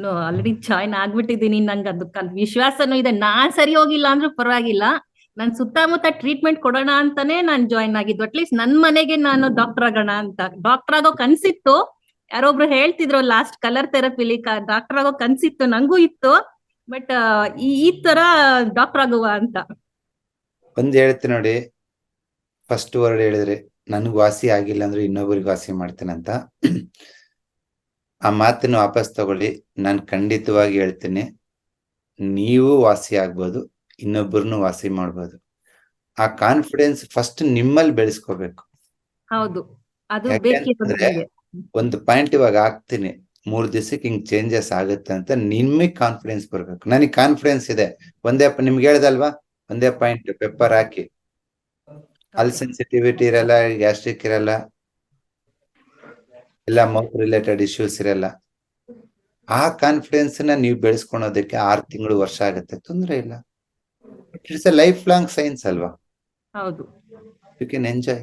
Already join ಆಗ್ಬಿಟ್ಟಿದ್ದೀನಿ ನಂಗೆ ಅದು ಕನ್- ವಿಶ್ವಾಸನೂ ಇದೆ. ನಾನ್ ಸರಿ ಹೋಗಿಲ್ಲ ಅಂದ್ರೂ ಪರವಾಗಿಲ್ಲ. ನನ್ ಸುತ್ತಮುತ್ತ ಟ್ರೀಟ್ಮೆಂಟ್ ಕೊಡೋಣ ಅಂತಾನೆ ನಾನ್ ಜಾಯ್ನ್ ಆಗಿದ್ದು. ಅಟ್ಲೀಸ್ಟ್ ನನ್ ಮನೆಗೆ ನಾನು ಡಾಕ್ಟರ್ ಆಗೋಣ ಅಂತ. ಡಾಕ್ಟರ್ ಆಗೋ ಕನ್ಸಿತ್ತು. ಯಾರೊಬ್ರು ಹೇಳ್ತಿದ್ರು ಲಾಸ್ಟ್ ಕಲರ್ ಥೆರಪಿಲಿ ಡಾಕ್ಟರ್ ಆಗೋ ಕನ್ಸಿತ್ತು, ನಂಗೂ ಇತ್ತು. ಬಟ್ ಈ ಈ ತರ ಡಾಕ್ಟರ್ ಆಗುವ ಅಂತ. ಒಂದ್ ಹೇಳ್ತೀನಿ ನೋಡಿ. ಫಸ್ಟ್ ವರ್ಡ್ ಹೇಳಿದ್ರೆ, ನನ್ಗ್ ವಾಸಿ ಆಗಿಲ್ಲ ಅಂದ್ರೆ ಇನ್ನೊಬ್ರಿಗೆ ವಾಸಿ ಮಾಡ್ತೇನೆ ಅಂತ. ಆ ಮಾತನ್ನು ವಾಪಸ್ ತಗೊಳ್ಳಿ. ನಾನು ಖಂಡಿತವಾಗಿ ಹೇಳ್ತೀನಿ. ನೀವು ವಾಸಿ ಆಗ್ಬೋದು ಇನ್ನೊಬ್ಬರನ್ನು ವಾಸಿ ಮಾಡ್ಬೋದು. ಆ ಕಾನ್ಫಿಡೆನ್ಸ್ ಫಸ್ಟ್ ನಿಮ್ಮಲ್ಲಿ ಬೆಳೆಸ್ಕೋಬೇಕು. ಹೌದು. ಒಂದು ಪಾಯಿಂಟ್ ಇವಾಗ ಆಗ್ತೀನಿ ಮೂರ್ ದಿವಸಕ್ಕೆ ಹಿಂಗ್ ಚೇಂಜಸ್ ಆಗುತ್ತೆ ಅಂತ ನಿಮಗೆ ಕಾನ್ಫಿಡೆನ್ಸ್ ಬರ್ಬೇಕು. ನನಗೆ ಕಾನ್ಫಿಡೆನ್ಸ್ ಇದೆ. ಒಂದೇ ನಿಮ್ಗೆ ಹೇಳ್ದಲ್ವಾ? ಒಂದೇ ಪಾಯಿಂಟ್ ಪೆಪ್ಪರ್ ಹಾಕಿ. ಅಲ್ಲಿ ಸೆನ್ಸಿಟಿವಿಟಿ ಇರಲ್ಲ ಗ್ಯಾಸ್ಟ್ರಿಕ್ ಇರಲ್ಲ. ಎಲ್ಲ ಮೌತ್ ರಿಲೇಟೆಡ್ ಇಶ್ಯೂಸ್ ಇರಲ್ಲ. ಆ ಕಾನ್ಫಿಡೆನ್ಸ್ನ ನೀವು ಬೆಳೆಸ್ಕೊಳೋದಕ್ಕೆ ಆರ್ ತಿಂಗಳು ವರ್ಷ ಆಗುತ್ತೆ ತೊಂದ್ರೆ ಇಲ್ಲ. It's a life long science ಅಲ್ವಾ? ಹೌದು. You can enjoy